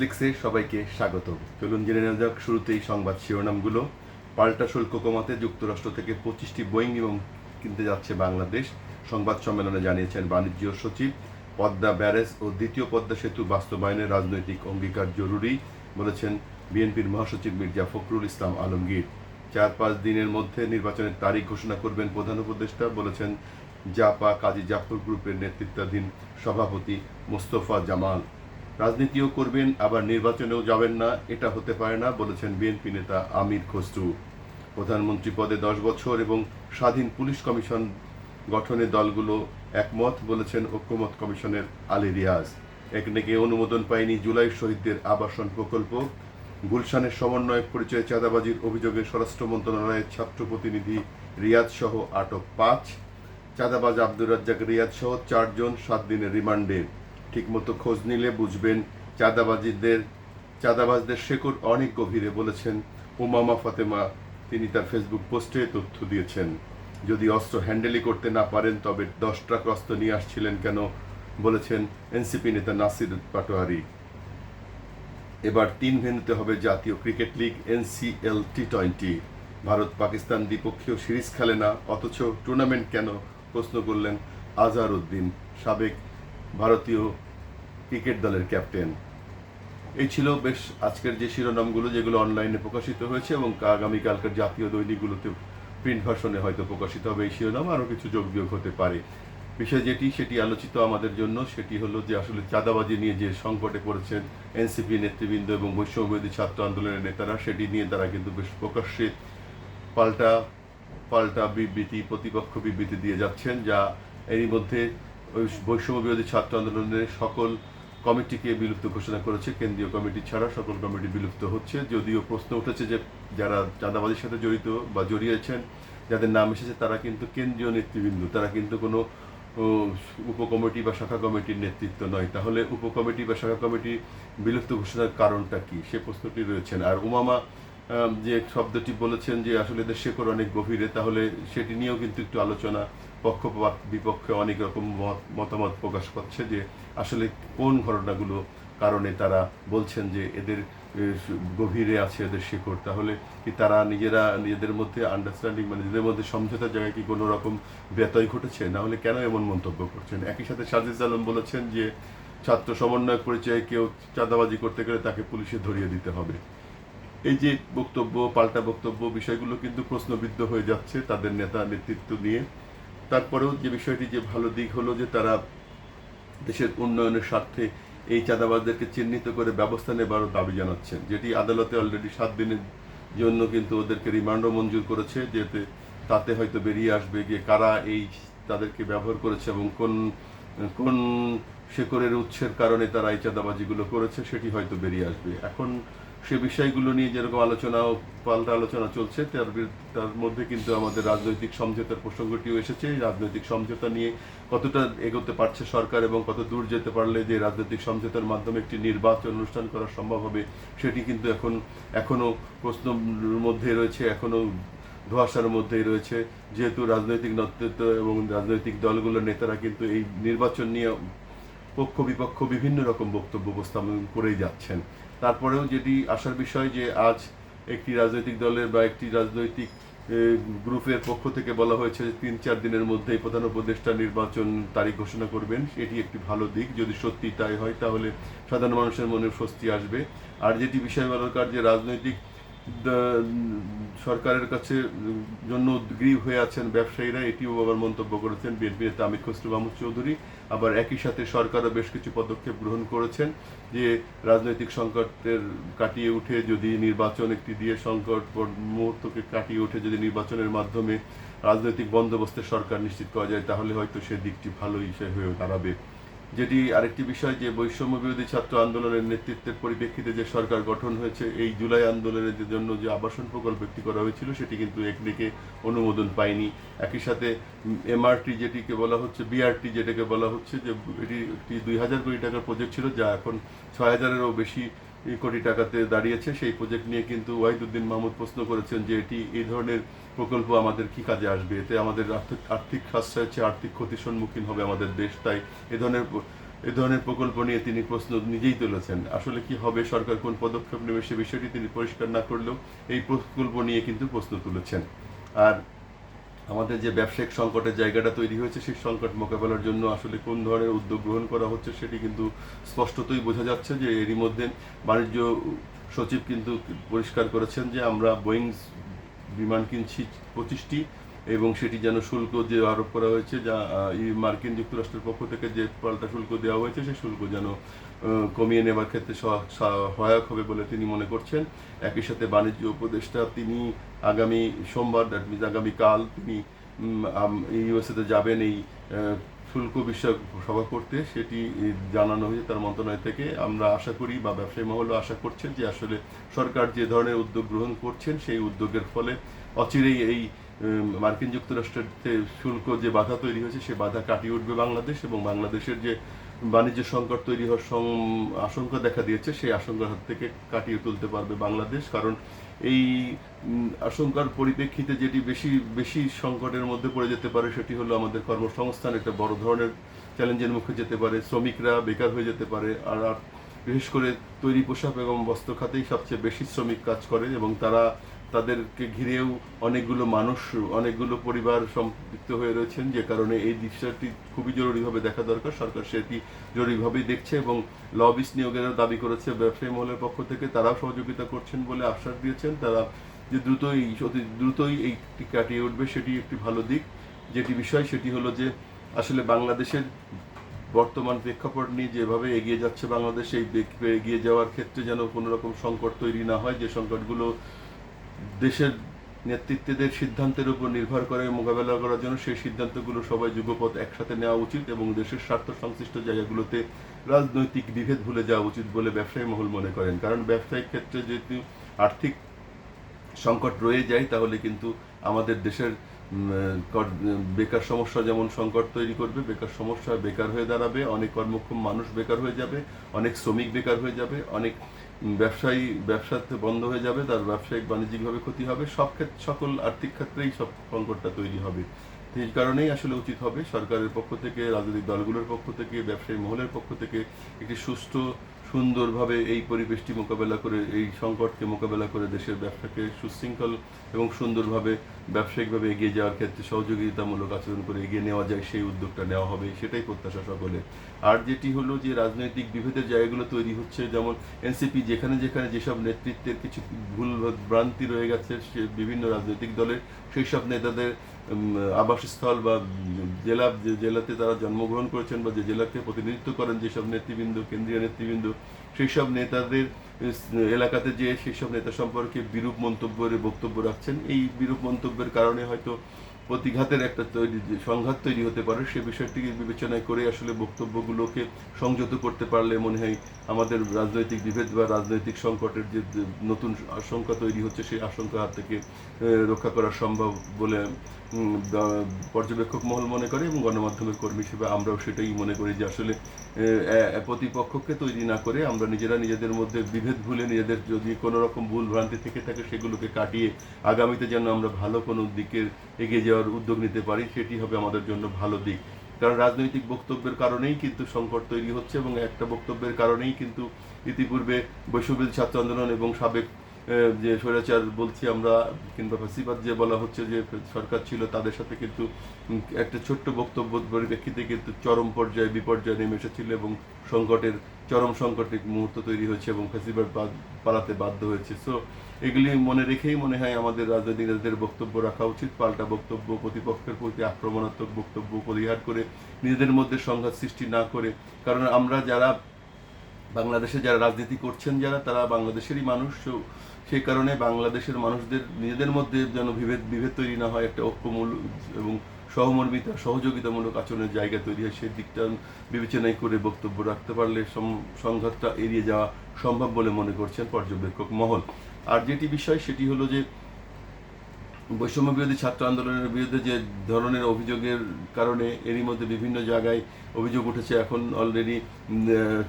লিক্সে সবাইকে স্বাগত চলুন জেনে নেওয়া যাক শুরুতেই সংবাদ শিরোনামগুলো। পাল্টা শুল্ক কমাতে যুক্তরাষ্ট্র থেকে পঁচিশটি বোয়িং কিনতে যাচ্ছে বাংলাদেশ। সংবাদ সম্মেলনে জানিয়েছেন বাণিজ্য সচিব। পদ্মা ও দ্বিতীয় পদ্মা সেতু রাজনৈতিক অঙ্গীকার জরুরি, বলেছেন বিএনপির মহাসচিব মির্জা ফখরুল ইসলাম আলমগীর। চার পাঁচ দিনের মধ্যে নির্বাচনের তারিখ ঘোষণা করবেন প্রধান উপদেষ্টা, বলেছেন জাপা কাজী জাফর গ্রুপের নেতৃত্বাধীন সভাপতি মোস্তফা জামাল। রাজনীতিও করবেন, আবার নির্বাচনেও যাবেন না, এটা হতে পারে না, বলেছেন বিএনপি নেতা আমির খসরু। প্রধানমন্ত্রী পদে দশ বছর এবং স্বাধীন পুলিশ কমিশন গঠনে দলগুলো একমত, বলেছেন ঐক্যমত কমিশনের আলী রিয়াজ। একনেকে অনুমোদন পায়নি জুলাই শহীদদের আবাসন প্রকল্প। গুলশানের সমন্বয়ক পরিচয় চাঁদাবাজির অভিযোগে স্বরাষ্ট্র মন্ত্রণালয়ের ছাত্র প্রতিনিধি রিয়াজ সহ আটক পাঁচ। চাঁদাবাজ আব্দুর রাজ্জাক রিয়াজ সহ চারজন সাত দিনের রিমান্ডে। ঠিকমতো খোঁজ নিলে বুঝবেন চাঁদাবাজিদের চাঁদাবাজদের শেকড় অনেক গভীরে বলেছেন। উমামা ফাতেমা, তিনি তার ফেসবুক পোস্টে তথ্য দিয়েছেন। যদি অস্ত্র হ্যান্ডেলই করতে না পারেন, তবে দশ ট্রাক অস্ত্র নিয়ে আসছিলেন কেন? বলেছেন এনসিপি নেতা নাসির পাটোয়ারি। এবার তিন ভেন্যুতে হবে জাতীয় cricket league, NCL T twenty. Bharat Pakistan দ্বিপক্ষীয় সিরিজ খেলে না, অথচ টুর্নামেন্ট কেন প্রশ্ন করলেন আজহার উদ্দিন সাবেক ভারতীয় ক্রিকেট দলের ক্যাপ্টেন। এই ছিল বেশ আজকের যে শিরোনামগুলো যেগুলো অনলাইনে প্রকাশিত হয়েছে এবং আগামীকালকার জাতীয় দৈনিকগুলোতে প্রিন্ট ভার্সনে হয়তো প্রকাশিত হবে এই শিরোনাম, আরও কিছু যোগ বিয়োগ হতে পারে। বিষয় যেটি, সেটি আলোচিত আমাদের জন্য, সেটি হলো যে আসলে চাঁদাবাজি নিয়ে যে সংকটে পড়েছেন এনসিপি নেতৃবৃন্দ এবং বৈষম্যবিরোধী ছাত্র আন্দোলনের নেতারা, সেটি নিয়ে তারা কিন্তু বেশ প্রকাশ্যে পাল্টা পাল্টা বিবৃতি, প্রতিপক্ষ বিবৃতি দিয়ে যাচ্ছেন, যা এরই মধ্যে বৈষম্য বিরোধী ছাত্র আন্দোলনের সকল কমিটিকে বিলুপ্ত ঘোষণা করেছে। কেন্দ্রীয় কমিটি ছাড়া সকল কমিটি বিলুপ্ত হচ্ছে। যদিও প্রশ্ন উঠেছে যে যারা চাঁদাবাজির সাথে জড়িত বা জড়িয়েছেন, যাদের নাম এসেছে, তারা কিন্তু কেন্দ্রীয় নেতৃবৃন্দ। তারা কিন্তু কোনো উপকমিটি বা শাখা কমিটির নেতৃত্ব নয়। তাহলে উপকমিটি বা শাখা কমিটি বিলুপ্ত ঘোষণার কারণটা কি? সে প্রশ্নটি রয়েছেন আর উমামা যে শব্দটি বলেছেন যে আসলে এদের শেকড় অনেক গভীরে, তাহলে সেটি নিয়েও কিন্তু একটু আলোচনা পক্ষপাত বিপক্ষে অনেক রকম মত- মতামত প্রকাশ করছে যে আসলে কোন ঘটনাগুলো কারণে তারা বলছেন যে এদের গভীরে আছে এদের শেকড়। তাহলে কি তারা নিজেরা, নিজেদের মধ্যে আন্ডারস্ট্যান্ডিং মানে নিজেদের মধ্যে সমঝোতার জায়গায় কি কোনো রকম ব্যতয় ঘটেছে? না হলে কেন এমন মন্তব্য করছেন? একই সাথে সাজিদ আলম বলেছেন যে ছাত্র সমন্বয় পরিচয়ে কেউ চাঁদাবাজি করতে গেলে তাকে পুলিশে ধরিয়ে দিতে হবে। এই যে বক্তব্য, পাল্টা বক্তব্য, বিষয়গুলো কিন্তু প্রশ্নবিদ্ধ হয়ে যাচ্ছে তাদের নেতা নেতৃত্ব নিয়ে। তারপরেও যে বিষয়টি যে ভালো দিক হলো যে তারা দেশের উন্নয়নের স্বার্থে এই চাঁদাবাজদেরকে চিহ্নিত করে ব্যবস্থা নেবার দাবি জানাচ্ছেন, যেটি আদালতে অলরেডি সাত দিনের জন্য কিন্তু ওদেরকে রিমান্ডও মঞ্জুর করেছে, যেতে তাতে হয়তো বেরিয়ে আসবে যে কারা এই তাদেরকে ব্যবহার করেছে এবং কোন কোন শেকরের উৎসের কারণে তারা এই চাঁদাবাজিগুলো করেছে, সেটি হয়তো বেরিয়ে আসবে। এখন সে বিষয়গুলো নিয়ে যেরকম আলোচনা পাল্টা আলোচনা চলছে, তার তার মধ্যে কিন্তু আমাদের রাজনৈতিক সমঝোতার প্রসঙ্গটিও এসেছে। রাজনৈতিক সমঝোতা নিয়ে কতটা এগোতে পারছে সরকার এবং কত দূর যেতে পারলে যে রাজনৈতিক সমঝোতার মাধ্যমে একটি নির্বাচন অনুষ্ঠান করা সম্ভব হবে, সেটি কিন্তু এখন এখনও প্রশ্নের মধ্যে রয়েছে এখনও ধোয়াশার মধ্যেই রয়েছে। যেহেতু রাজনৈতিক নেতৃত্ব এবং রাজনৈতিক দলগুলোর নেতারা কিন্তু এই নির্বাচন নিয়ে পক্ষ বিপক্ষ বিভিন্ন রকম বক্তব্য উপস্থাপন করেই যাচ্ছেন। তারপরেও যেটি আসার বিষয় যে আজ একটি রাজনৈতিক দলের বা একটি রাজনৈতিক গ্রুপের পক্ষ থেকে বলা হয়েছে যে তিন চার দিনের মধ্যেই প্রধান উপদেষ্টা নির্বাচন তারিখ ঘোষণা করবেন এটি একটি ভালো দিক। যদি সত্যি তাই হয়, তাহলে সাধারণ মানুষের মনে স্বস্তি আসবে। আর যেটি বিষয় বলার যে রাজনৈতিক সরকারের কাছে জন্য উদ্গ্রীব হয়ে আছেন ব্যবসায়ীরা, এটিও আবার মন্তব্য করেছেন বিএনপি নেতা আমির খসরু মাহমুদ চৌধুরী। আবার একই সাথে সরকারও বেশ কিছু পদক্ষেপ গ্রহণ করেছেন যে রাজনৈতিক সংকটের কাটিয়ে উঠে যদি নির্বাচন একটি দিয়ে সংকট মুহূর্তকে কাটিয়ে উঠে যদি নির্বাচনের মাধ্যমে রাজনৈতিক বন্দোবস্তের সরকার নিশ্চিত করা যায়, তাহলে হয়তো সে দিকটি ভালো হিসেবে হয়ে দাঁড়াবে। যেটি আরেকটি বিষয় যে বৈষম্য বিরোধী ছাত্র আন্দোলনের নেতৃত্বের পরিপ্রেক্ষিতে যে সরকার গঠন হয়েছে, এই জুলাই আন্দোলনের জন্য যে আবাসন প্রকল্প একটি করা হয়েছিল, সেটি কিন্তু একদিকে অনুমোদন পায়নি। একই সাথে এমআরটি যেটিকে বলা হচ্ছে, বিআরটি যেটাকে বলা হচ্ছে, যে এটি একটি দুই হাজার কোটি টাকার প্রজেক্ট ছিল, যা এখন ছয় হাজারেরও বেশি কোটি টাকাতে দাঁড়িয়েছে সেই প্রজেক্ট নিয়ে কিন্তু ওয়াহিদুদ্দিন মাহমুদ প্রশ্ন করেছেন যে এটি, এই ধরনের প্রকল্প আমাদের কি কাজে আসবে? এতে আমাদের আর্থিক আর্থিক হচ্ছে আর্থিক ক্ষতির সম্মুখীন হবে আমাদের দেশ। তাই এ ধরনের এ ধরনের প্রকল্প নিয়ে তিনি প্রশ্ন নিজেই তুলেছেন। আসলে কি হবে, সরকার কোন পদক্ষেপ নেবে সে বিষয়টি তিনি পরিষ্কার না করলেও এই প্রকল্প নিয়ে কিন্তু প্রশ্ন তুলেছেন। আর আমাদের যে ব্যবসায়িক সংকটের জায়গাটা তৈরি হয়েছে, সেই সংকট মোকাবেলার জন্য আসলে কোন ধরনের উদ্যোগ গ্রহণ করা হচ্ছে সেটি কিন্তু স্পষ্টতই বোঝা যাচ্ছে যে এরই মধ্যে বাণিজ্য সচিব কিন্তু পরিষ্কার করেছেন যে আমরা বোয়িং বিমান কিনছি পঁচিশটি এবং সেটি যেন শুল্ক যে আরোপ করা হয়েছে, যা মার্কিন যুক্তরাষ্ট্রের পক্ষ থেকে যে পাল্টা শুল্ক দেওয়া হয়েছে, সেই শুল্ক যেন কমিয়ে নেবার ক্ষেত্রে সহ- সহ- সহায়ক হবে বলে তিনি মনে করছেন। একই সাথে বাণিজ্য উপদেষ্টা তিনি আগামী সোমবার দ্যাট মিনস আগামীকাল তিনি ইউএসএতে যাবেন এই শুল্ক বিষয়ক সভা করতে। সেটি জানানো হয়েছে তার মন্ত্রণালয় থেকে। আমরা আশা করি বা ব্যবসায়ী মহলও আশা করছেন যে আসলে সরকার যে ধরনের উদ্যোগ গ্রহণ করছেন, সেই উদ্যোগের ফলে অচিরেই এই মার্কিন যুক্তরাষ্ট্রের শুল্ক যে বাধা তৈরি হয়েছে, সে বাধা কাটিয়ে উঠবে বাংলাদেশ এবং বাংলাদেশের যে বাণিজ্য সংকট তৈরি হওয়ার আশঙ্কা দেখা দিয়েছে। সেই আশঙ্কার হাত থেকে কাটিয়ে তুলতে পারবে বাংলাদেশ। কারণ এই আশঙ্কার পরিপ্রেক্ষিতে যেটি বেশি বেশি সংকটের মধ্যে পড়ে যেতে পারে, সেটি হলো আমাদের কর্মসংস্থান। একটা বড় ধরনের চ্যালেঞ্জের মুখে যেতে পারে। শ্রমিকরা বেকার হয়ে যেতে পারে। আর বিশেষ করে তৈরি পোশাক এবং বস্ত্র খাতেই সবচেয়ে বেশি শ্রমিক কাজ করে এবং তারা তাদেরকে ঘিরেও অনেকগুলো মানুষ, অনেকগুলো পরিবার সম্পৃক্ত হয়ে রয়েছেন, যে কারণে এই দৃশ্যটি খুবই জরুরিভাবে দেখা দরকার। সরকার সেটি জরুরিভাবেই দেখছে এবং লবিস নিয়োগেরও দাবি করেছে। ব্যবসায়ী মহলের পক্ষ থেকে তারাও সহযোগিতা করছেন বলে আশ্বাস দিয়েছেন। তারা যে দ্রুতই, অতি দ্রুতই এইটি কাটিয়ে উঠবে, সেটি একটি ভালো দিক। যেটি বিষয়, সেটি হলো যে আসলে বাংলাদেশের বর্তমান প্রেক্ষাপট নিয়ে যেভাবে এগিয়ে যাচ্ছে বাংলাদেশ, এই এগিয়ে যাওয়ার ক্ষেত্রে যেন কোনো রকম সংকট তৈরি না হয়। যে সংকটগুলো দেশের নেতৃত্বদের সিদ্ধান্তের উপর নির্ভর করে মোকাবেলা করার জন্য সেই সিদ্ধান্তগুলো সবাই যুগপথ একসাথে নেওয়া উচিত এবং দেশের স্বার্থ সংশ্লিষ্ট জায়গাগুলোতে রাজনৈতিক বিভেদ ভুলে যাওয়া উচিত বলে ব্যবসায়ী মহল মনে করেন। কারণ ব্যবসায়িক ক্ষেত্রে যেহেতু আর্থিক সংকট রয়ে যায়, তাহলে কিন্তু আমাদের দেশের বেকার সমস্যা যেমন সংকট তৈরি করবে, বেকার সমস্যা বেকার হয়ে দাঁড়াবে, অনেক কর্মক্ষম মানুষ বেকার হয়ে যাবে, অনেক শ্রমিক বেকার হয়ে যাবে, অনেক ব্যবসায়ী ব্যবসাতে বন্ধ হয়ে যাবে, তার ব্যবসায়িক বাণিজ্যিকভাবে ক্ষতি হবে, সব ক্ষেত্রে সকল আর্থিক ক্ষেত্রেই সব সংকটটা তৈরি হবে। এই কারণেই আসলে উচিত হবে সরকারের পক্ষ থেকে, রাজনৈতিক দলগুলোর পক্ষ থেকে, ব্যবসায়ী মহলের পক্ষ থেকে একটি সুষ্ঠু সুন্দরভাবে এই পরিবেশটি মোকাবেলা করে, এই সংকটকে মোকাবেলা করে দেশের ব্যবসাকে সুশৃঙ্খল এবং সুন্দরভাবে ব্যবসায়িকভাবে এগিয়ে যাওয়ার ক্ষেত্রে সহযোগিতামূলক আচরণ করে এগিয়ে নেওয়া যায়, সেই উদ্যোগটা নেওয়া হবে, সেটাই প্রত্যাশা সকলে আর যেটি হলো যে রাজনৈতিক বিভেদের জায়গাগুলো তৈরি হচ্ছে, যেমন এনসিপি যেখানে যেখানে যেসব নেতৃত্বের কিছু ভুল ভ্রান্তি রয়ে গেছে, সে বিভিন্ন রাজনৈতিক দলের সেই সব নেতাদের আবাসস্থল বা জেলা, যে জেলাতে তারা জন্মগ্রহণ করেছেন বা যে জেলাকে প্রতিনিধিত্ব করেন যেসব নেতৃবৃন্দ, কেন্দ্রীয় নেতৃবৃন্দ সেই সব নেতাদের এলাকাতে যে সেই সব নেতা সম্পর্কে বিরূপ মন্তব্যের বক্তব্য রাখছেন, এই বিরূপ মন্তব্যের কারণে হয়তো প্রতিঘাতের একটা তৈরি সংঘাত তৈরি হতে পারে, সে বিষয়টিকে বিবেচনায় করে আসলে বক্তব্যগুলোকে সংযত করতে পারলে মনে হয় আমাদের রাজনৈতিক বিভেদ বা রাজনৈতিক সংকটের যে নতুন আশঙ্কা তৈরি হচ্ছে, সেই আশঙ্কা হাত থেকে রক্ষা করা সম্ভব বলে পর্যবেক্ষক মহল মনে করে এবং গণমাধ্যমের কর্মী হিসেবে আমরাও সেটাই মনে করি যে আসলে প্রতিপক্ষকে তৈরি না করে আমরা নিজেরা নিজেদের মধ্যে বিভেদ ভুলে নিজেদের যদি কোনো রকম ভুল ভ্রান্তি থেকে থাকে, সেগুলোকে কাটিয়ে আগামীতে যেন আমরা ভালো কোনো দিকের এগিয়ে যাওয়ার উদ্যোগ নিতে পারি, সেটি হবে আমাদের জন্য ভালো দিক। কারণ রাজনৈতিক বক্তব্যের কারণেই কিন্তু সংকট তৈরি হচ্ছে এবং একটা বক্তব্যের কারণেই কিন্তু ইতিপূর্বে বৈশ্ববিদ ছাত্র আন্দোলন এবং সাবেক যে স্বৈরাচার বলছি আমরা, কিংবা ফাঁসিবাদ যে বলা হচ্ছে যে সরকার ছিল, তাদের সাথে কিন্তু একটা ছোট্ট বক্তব্য পরিপ্রেক্ষিতে কিন্তু চরম পর্যায়ে বিপর্যয় নেমে এসেছিল এবং সংকটের, চরম সংকটের মুহূর্ত তৈরি হয়েছে এবং ফেসিবাদ বাদ- পালাতে বাধ্য হয়েছে। সো এগুলি মনে রেখেই মনে হয় আমাদের রাজনৈতিক নেতাদের বক্তব্য রাখা উচিত, পাল্টা বক্তব্য, প্রতিপক্ষের প্রতি আক্রমণাত্মক বক্তব্য পরিহার করে, নিজেদের মধ্যে সংঘাত সৃষ্টি না করে। কারণ আমরা যারা বাংলাদেশে যারা রাজনীতি করছেন যারা, তারা বাংলাদেশেরই মানুষ। সেই কারণে বাংলাদেশের মানুষদের নিজেদের মধ্যে যেন বিভেদ বিভেদ তৈরি না হয়, একটা ঐক্যমূল এবং সহমর্মিতা, সহযোগিতামূলক আচরণের জায়গা তৈরি হয়, সেই দিকটা বিবেচনায় করে বক্তব্য রাখতে পারলে সংঘাতটা এড়িয়ে যাওয়া সম্ভব বলে মনে করছেন পর্যবেক্ষক মহল। আর যেটি বিষয় সেটি হলো যে বৈষম্য বিরোধী ছাত্র আন্দোলনের বিরুদ্ধে যে ধরনের অভিযোগের কারণে এরই মধ্যে বিভিন্ন জায়গায় অভিযোগ উঠেছে, এখন অলরেডি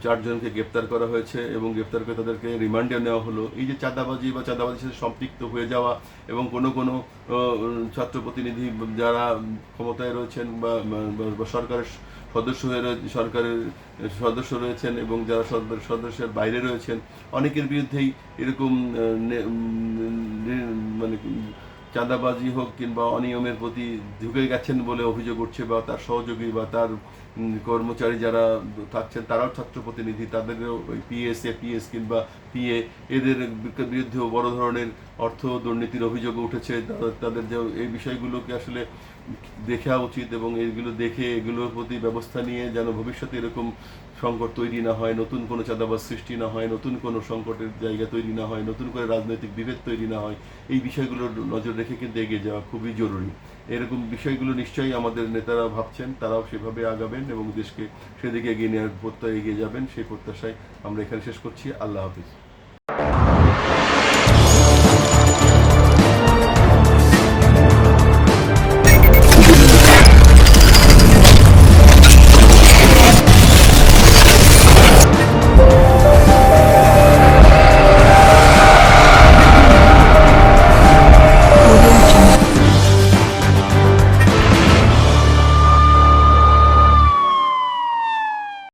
চারজনকে গ্রেপ্তার করা হয়েছে এবং গ্রেপ্তার করে তাদেরকে রিমান্ডে নেওয়া হলো। এই যে চাঁদাবাজি বা চাঁদাবাজির সাথে সম্পৃক্ত হয়ে যাওয়া এবং কোনো কোনো ছাত্র প্রতিনিধি যারা ক্ষমতায় রয়েছেন বা সরকারের সদস্য হয়ে রয়ে- সরকারের সদস্য রয়েছেন এবং যারা সদস্যের বাইরে রয়েছেন, অনেকের বিরুদ্ধেই এরকম মানে চাঁদাবাজি হোক কিংবা অনিয়মের প্রতি ঢুকে গেছেন বলে অভিযোগ উঠছে বা তার সহযোগী বা তার কর্মচারী যারা থাকছেন, তারাও ছাত্র প্রতিনিধি, তাদেরও ওই পিএস পিএস কিংবা পিএ এদের বিরুদ্ধেও বড় ধরনের অর্থ দুর্নীতির অভিযোগ উঠেছে। তাদের যে এই বিষয়গুলোকে আসলে দেখা উচিত এবং এইগুলো দেখে এগুলোর প্রতি ব্যবস্থা নিয়ে যেন ভবিষ্যতে এরকম সংকট তৈরি না হয়, নতুন কোনো চাঁদাবাজ সৃষ্টি না হয়, নতুন কোনো সংকটের জায়গা তৈরি না হয়, নতুন করে রাজনৈতিক বিভেদ তৈরি না হয়, এই বিষয়গুলোর নজর রেখে কিন্তু এগিয়ে যাওয়া খুবই জরুরি। এরকম বিষয়গুলো নিশ্চয়ই আমাদের নেতারা ভাবছেন, তারাও সেভাবে আগাবেন এবং দেশকে সেদিকে এগিয়ে নেওয়ার প্রত্যয় এগিয়ে যাবেন, সেই প্রত্যাশায় আমরা এখানে শেষ করছি। আল্লাহ হাফিজ।